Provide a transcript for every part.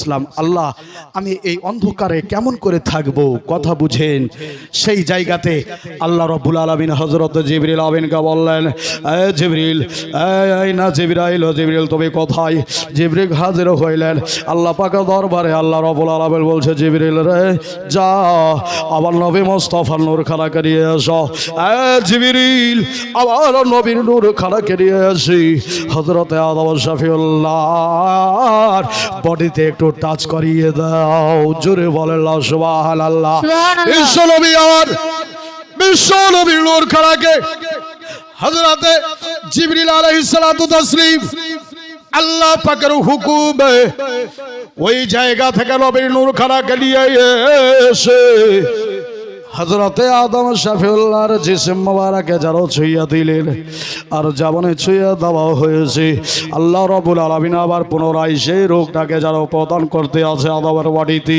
ইসলাম আল্লাহ, আমি এই অন্ধকারে কেমন করে থাকব? কথা বুঝেন। সেই জায়গাতে আল্লাহ রব্বুল আলমিন হজরত জিবরিল আবিনকে বললেন জিবরিল না জিবরাইল জিবরিল, তুমি কোথায়? জিবরিল হাজির হইলেন। আল্লাহ পাকে দরবারে আল্লাহ রব্বুল আলমিন বলছে, জিবরিল রে, যা আবার নবী মোস্তফার নূর খানা করিয়ে এ জিবরিল আবার নবীর নূর খানা করিয়ে আসি হজরতে আদম শফিউল্লাহ বডিতে একটু টাচ করিয়ে দাও জোরে বলে সুবাহান আল্লাহ সুবহানাল্লাহ। বিশ্ব নবী আমার বিশ্বনবী নূর খানাকে হজরতে জিবরিল আলাইহিস সালাতু তাসলিম আল্লাহ পাকের হুকুম ওই জায়গা থেকে নবীর নূর খানাকে নিয়ে এসে হজরতে আদম শাফিউল্লাহর জিসিম মোবারকে যারা ছুঁইয়া দিলেন। আর জাবনে ছুঁইয়া দেওয়া হয়েছে। আল্লাহ রবুল আলমিন আবার পুনরায় সেই রোগটাকে যারা প্রদান করতে আছে আদমের বাড়িতে।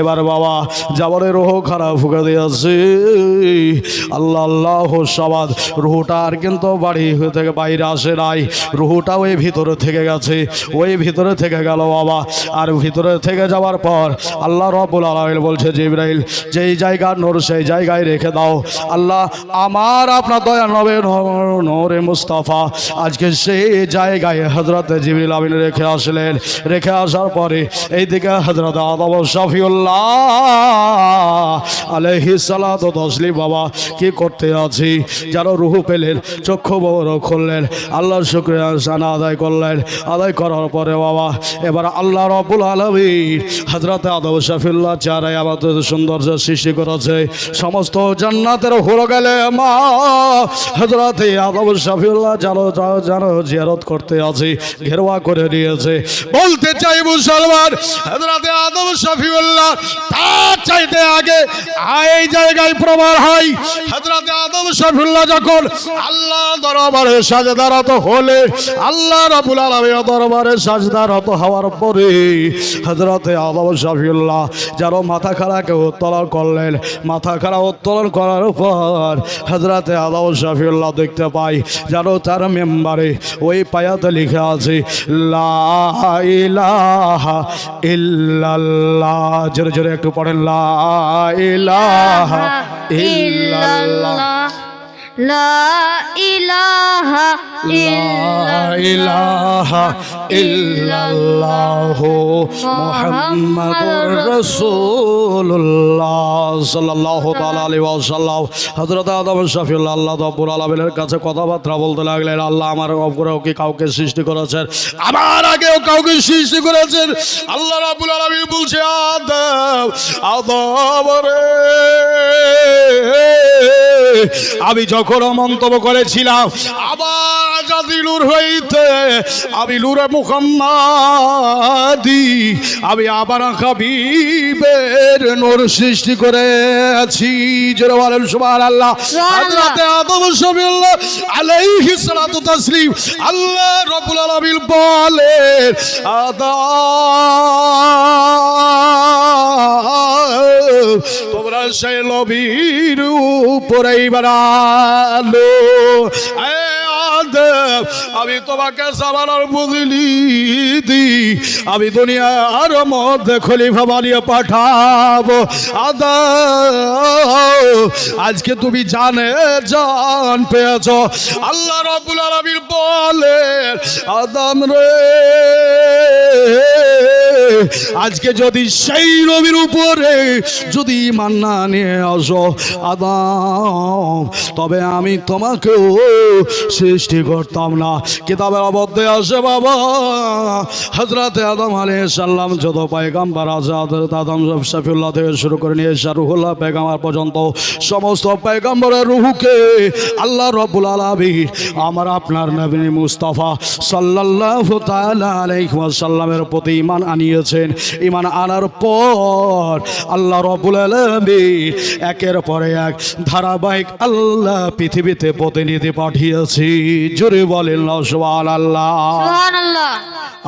এবার বাবা, জাবনের রোহ খারাপ ফুকে দিয়েছে। আল্লাহ আল্লাহ, সবাদ, রুহুটা আর কিন্তু বাড়ি থেকে বাইরে আসে নাই। রুহুটা ওই ভিতরে থেকে গেছে। ওই ভিতরে থেকে গেল বাবা। আর ভিতরে থেকে যাওয়ার পর আল্লাহ রবুল আলমিন বলছে, জিব্রাইল, যেই জায়গা নোর সেই জায়গায় রেখে দাও। আল্লাহ, আমার আপনার দয়া নবে নূর- মুস্তাফা, আজকে সেই জায়গায় হজরত জিবরিল আমিন রেখে আসলেন। রেখে আসার পরে এইদিকে হজরত আদম শফিউল্লাহ আলহি সালাত তসলি বাবা, কি করতে আছি? যারা রুহু পেলেন, চক্ষু বড় খুললেন, আল্লাহর শুক্রিয়া সানা আদায় করলেন। আদায় করার পরে, বাবা, এবার আল্লাহ রবুল আলমী হজরত আদম শফিউল্লাহ চারাই আমাদের সৌন্দর্য সৃষ্টি করেছে। সমস্ত জান্নাতের হলো গেলে মা হজরত আদম শফিউল্লাহ জানো, জানো- জিয়ারত করতে আছে ঘেরোয়া করে নিয়েছে। বলতে চাই মুসলমান হজরত আদম শফিউল্লাহ তার চাইতে আগে এই জায়গায় প্রমাণ হয়। হজরত আদম শফিউল্লাহ যখন আল্লাহ দরবারে সাজদারত হলে, আল্লাহ রাবুল আলমীর দরবারে সাজদারত হওয়ার পরে হজরতে আদম শফিউল্লাহ যার মাথা খাড়াকে উত্তোলন করলেন, মাথা খাড়া উত্তোলন করার পর হাজরাতে আলাউ শাফিউল্লাহ দেখতে পাই যেন তার মেম্বারে ওই পায়াতে লিখে আছে লা ইলাহা ইল্লাল্লাহ। জোরে জোরে একটু পড়েন লা ইলাহা ইল্লাল্লাহ। কাছে কথাবার্তা বলতে লাগলেন আল্লাহ আমার উপরেও কি কাউকে সৃষ্টি করেছেন? আমার আগেও কাউকে সৃষ্টি করেছেন। আল্লাহ রাব্বুল আলামিন বলছে আদম আদম রে। আমি যখন মন্তব্য করেছিলাম, আবার আজাদি নূর হইতে, আমি নূরে মুহাম্মাদি, আমি আবার হাবিবের নূর সৃষ্টি করেছি জোরে বলেন, সুবহানাল্লাহ। হযরতে আদম আলাইহি সালাতু তাসলিম আল্লাহ রাব্বুল আলামিন বলেন, আদম, তোমরা সেই নবীর উপরেই আমি তোমাকে সাবানোর বুঝলি দি, আমি দুনিয়ার মধ্যে খলিফা বানিয়ে পাঠাবো। আদম আজকে তুমি জানে, জান পেয়েছ। আল্লাহ রবুল আলমীর বলেন, আদম রে আজকে যদি সেই নবীর উপরে যদি ইমান না নিয়ে আসো, আদম, তবে আমি তোমাকেও সৃষ্টি করতাম না। কিতাবের মধ্যে আসে বাবা হজরতে আদম আলী সাল্লাম যত পায়গাম্বার আছে হজরত আদম শফিউল্লাহ থেকে শুরু করে নিয়ে শাহরুহুল্লাহ পেগামার পর্যন্ত সমস্ত পেগাম্বরের রুহুকে আল্লাহ রব্বুল আলামী আমার আপনার নবী মুস্তাফা আলাইহি ওয়াসাল্লামের প্রতি ঈমান আনিয়েছেন ঈমান আনার পর আল্লাহ রব্বুল আলামিন একের পরে এক ধারাবাহিক আল্লাহ পৃথিবীতে প্রতিনিধি পাঠিয়েছি। জোরে বলেন না সুবহানাল্লাহ। সুবহানাল্লাহ।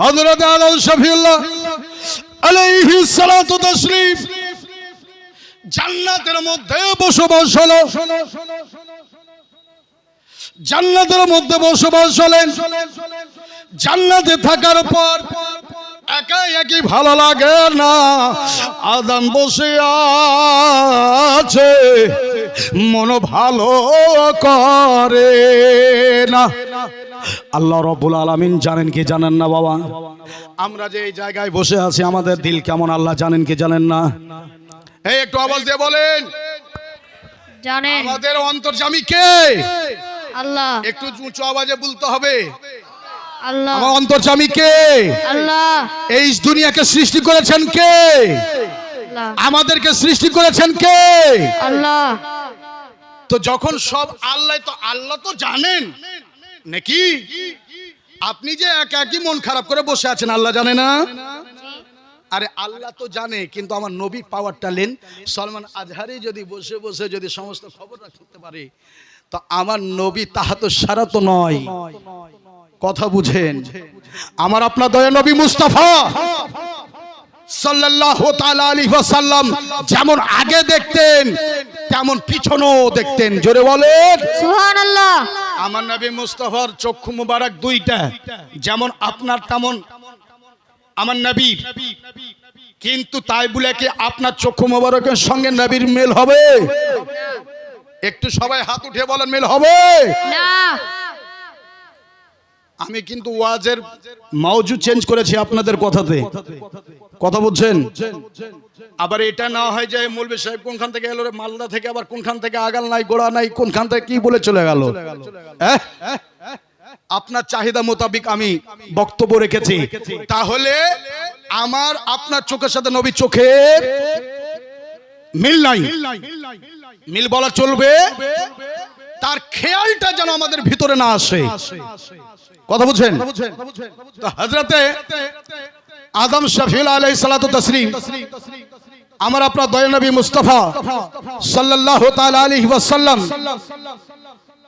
হযরত আদম শফিউল্লাহ আলাইহি সালাতু তাসলিম জান্নাতের মধ্যে বসবাস হলো। জান্নাতের মধ্যে বসবাস হলেন। জান্নাতে থাকার পর পর একাই একই ভালো লাগে না। আদাম বসে আছে মন ভালো করে না। আল্লাহ রব্বুল আলামিন জানেন কি জানেন না বাবা? আমরা যে এই জায়গায় বসে আছি আমাদের দিল কেমন আল্লাহ জানেন কি জানেন না? এই একটু আওয়াজ দিয়ে বলেন। জানেন। আমাদের অন্তর্জামী কে? আল্লাহ। একটু উঁচু আওয়াজে বলতে হবে। আমার অন্তর্জামী কে? আল্লাহ। এই দুনিয়াকে সৃষ্টি করেছেন কে? আমাদেরকে সৃষ্টি করেছেন কে? আল্লাহ। তো যখন সব আল্লাহ তো আল্লাহ তো জানেন। নাকি? আপনি যে একা একই মন খারাপ করে বসে আছেন আল্লাহ জানে না? আরে আল্লাহ তো জানে কিন্তু আমার নবী পাওয়ারটা লেন। সলমান আজহারি যদি বসে বসে যদি সমস্ত খবর রাখতে পারে তো আমার নবী তাহা তো সারা তো নয়। কথা বুঝেন। আমার আপনার দয়া নবী মুস্তাফা আলাইহি ওয়াসাল্লাম যেমন আগে দেখতেন তেমন পিছনেও দেখতেন। জোরে বলেন। আমার নবী মুস্তাফার চক্ষু মুবারক দুইটা যেমন আপনার তেমন আমার নবীর। কিন্তু তাই বলে কি আপনার চক্ষু মুবারকের সঙ্গে নবীর মেল হবে? একটু সবাই হাত উঠে বলেন মেল হবে? না। আমি কিন্তু ওয়াজের মাউজু চেঞ্জ করেছি আপনাদের কথাতে। কথা বলছেন? আবার এটা না হয় যে মৌলবী সাহেব কোনখান থেকে এলো মালদা থেকে আবার কোনখান থেকে আগাল নাই, গোড়া নাই, কোনখান থেকে কি বলে চলে গেল? আপনার চাহিদা মোতাবিক আমি বক্তব্য রেখেছি। তাহলে আমার, আপনার চোখের সাথে নবী চোখের মিল নাই। মিল বলা চলবে? তার খেয়ালটা যেন আমাদের ভিতরে না আসে। কথা বুঝছেন তো হজরতে আদম শফিল আলাই সালাতু তসলিম আমার আপনার দয়ানবী মুস্তফা সাল্লাল্লাহু তাআলা আলাইহি ওয়াসাল্লাম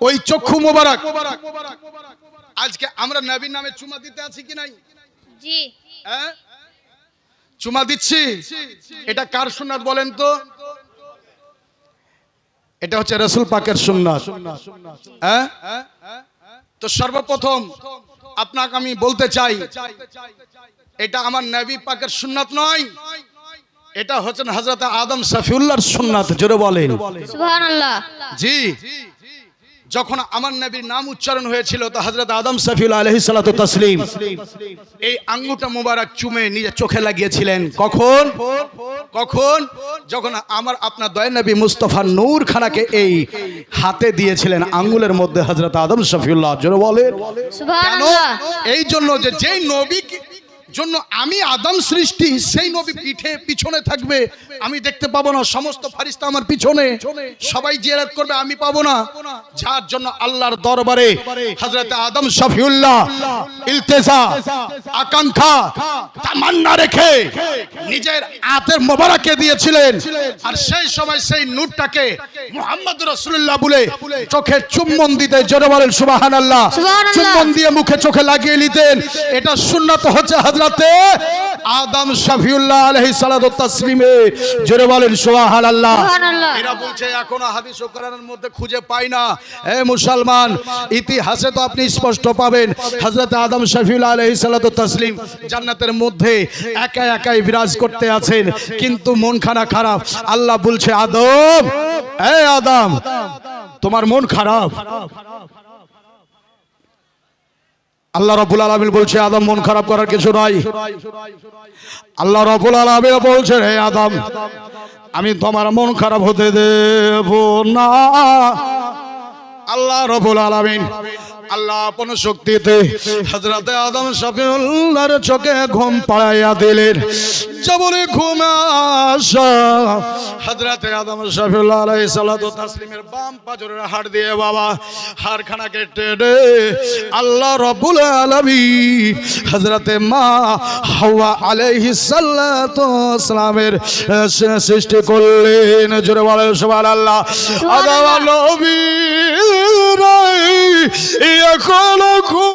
ওই চক্ষু মোবারক আজকে আমরা নবীর নামে চুমা দিতে আছি কি নাই? জি। হ্যাঁ? চুমা দিচ্ছি? এটা কার সুন্নাত বলেন তো? এটা হচ্ছে রসুল পাকের সুন্নাত। হ্যাঁ? তো সর্বপ্রথম আপনাকে আমি বলতে চাই এটা আমার নবী পাকের সুন্নাত নয় এটা হচ্ছেন হজরত আদম সফিউল্লাহর সুন্নাত জোরে বলেন। সুবহানাল্লাহ। জি। যখন আমার নবীর নাম উচ্চারণ হয়েছিল তো হজরত আদম সফিউল আলহি সালাতু তসলিম। এই আঙ্গুটা মুবারক চুমে নিজের চোখে লাগিয়েছিলেন। কখন? কখন? যখন আমার আপনার দয়া নবী মুস্তফা নূর খানাকে এই হাতে দিয়েছিলেন আঙ্গুলের মধ্যে হজরত আদম শফিউল্লাহ জোরে বলেন। কেন? এই জন্য যে যেই নবী জন্য আমি আদম সৃষ্টি সেই নবী পিঠে পিছনে থাকবে। আমি দেখতে পাবো না সমস্ত ফারিস্তা আমার পিছনে। সবাই জিয়ারত করবে আমি পাবো না। যার জন্য আল্লাহর দরবারে হযরত আদম শফিউল্লাহ ইলতেজা আকাঙ্ক্ষা তামান্না রেখে নিজের আতের মোবারকে দিয়েছিলেন। আর সেই সময় সেই নূরটাকে মুহাম্মদ রাসূলুল্লাহ বলে চোখে চুম্বন দিতে জোরে বলেন সুবহানাল্লাহ। সুবহানাল্লাহ। চুম্বন দিয়ে মুখে চোখে লাগিয়ে নিতেন। এটা সুন্নাত হচ্ছে হযরতে আদম শফিউল্লাহ আলাইহিস সালাতু তাসলিমে জোরে বলেন সুবহানাল্লাহ। সুবহানাল্লাহ। এরা বলছে এখনও হাদিস ও কোরআনের মধ্যে খুঁজে পাই না। এ মুসলমান ইতিহাসে তো আপনি স্পষ্ট পাবেন হযরত আদম শফিউল্লাহ আলাইহিস সালাতু তাসলিম জান্নাতের মধ্যে একা একাই বিরাজ করতে আছেন কিন্তু মনখানা খারাপ। আল্লাহ বলছে আদম এ আদম তোমার মন খারাপ। আল্লাহ রবুল আলমিন বলছে, আদম, মন খারাপ করার কিছু নাই। আল্লাহ রবুল আলমিন বলছে, হে আদম, আমি তোমার মন খারাপ হতে দেব না। আল্লাহ রবুল আলামিন আল্লাহ আপন শক্তিতে হযরতে আদম শফিউল্লাহর চোখে ঘুম পাড়াইয়া দিলেন। যেমন ঘুম আসা হযরতে আদম শফিউল্লাহ আলাইহিস সালাতু তাসলিমের বাম পাজরের হাড় দিয়ে বাবা হাড়খানা কেটে দে। আল্লাহ রব্বুল আলামিন হযরতে মা হাওয়া আলাইহিস সালাতু সালামের সৃষ্টি করলেন। জোরে বলেন সুবহানাল্লাহ। আদম নবী এখনও